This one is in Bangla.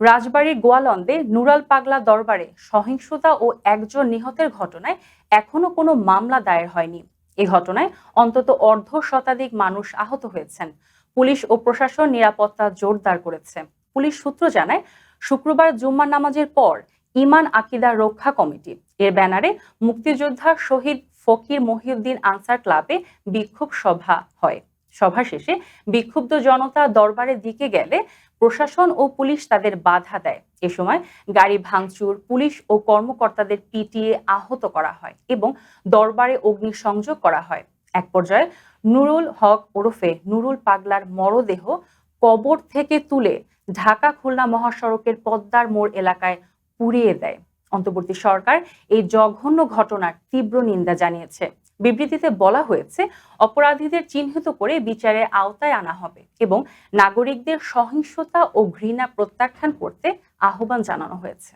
রাজবাড়ীর গোয়ালন্দে নুরাল পাগলা দরবারে সহিংসতা ও একজন নিহতের ঘটনায় এখনও কোনো মামলা দায়ের হয়নি। এ ঘটনায় অন্তত অর্ধ শতাধিক মানুষ আহত হয়েছেন। পুলিশ ও প্রশাসন নিরাপত্তা জোরদার করেছে। পুলিশ সূত্র জানায়, শুক্রবার জুম্মার নামাজের পর ইমান আকিদা রক্ষা কমিটি, এর ব্যানারে মুক্তিযোদ্ধা শহীদ ফকির মহিউদ্দিন আনসার ক্লাবে বিক্ষোভ সভা হয়। সভা শেষে বিক্ষুব্ধ জনতা দরবারের দিকে গেলে প্রশাসন ও পুলিশ তাদের বাধা দেয়। এ সময় গাড়ি ভাঙচুর, পুলিশ ও কর্মকর্তাদের পিটিয়ে আহত করা হয় এবং দরবারে অগ্নিসংযোগ করা হয়। এক পর্যায়ে নুরুল হক ওরফে নুরুল পাগলার মরদেহ কবর থেকে তুলে ঢাকা খুলনা মহাসড়কের পদ্মার মোড় এলাকায় পুড়িয়ে দেয়। অন্তর্বর্তী সরকার এই জঘন্য ঘটনার তীব্র নিন্দা জানিয়েছে। বিবৃতিতে বলা হয়েছে, অপরাধীদের চিহ্নিত করে বিচারের আওতায় আনা হবে এবং নাগরিকদের সহিংসতা ও ঘৃণা প্রত্যাখ্যান করতে আহ্বান জানানো হয়েছে।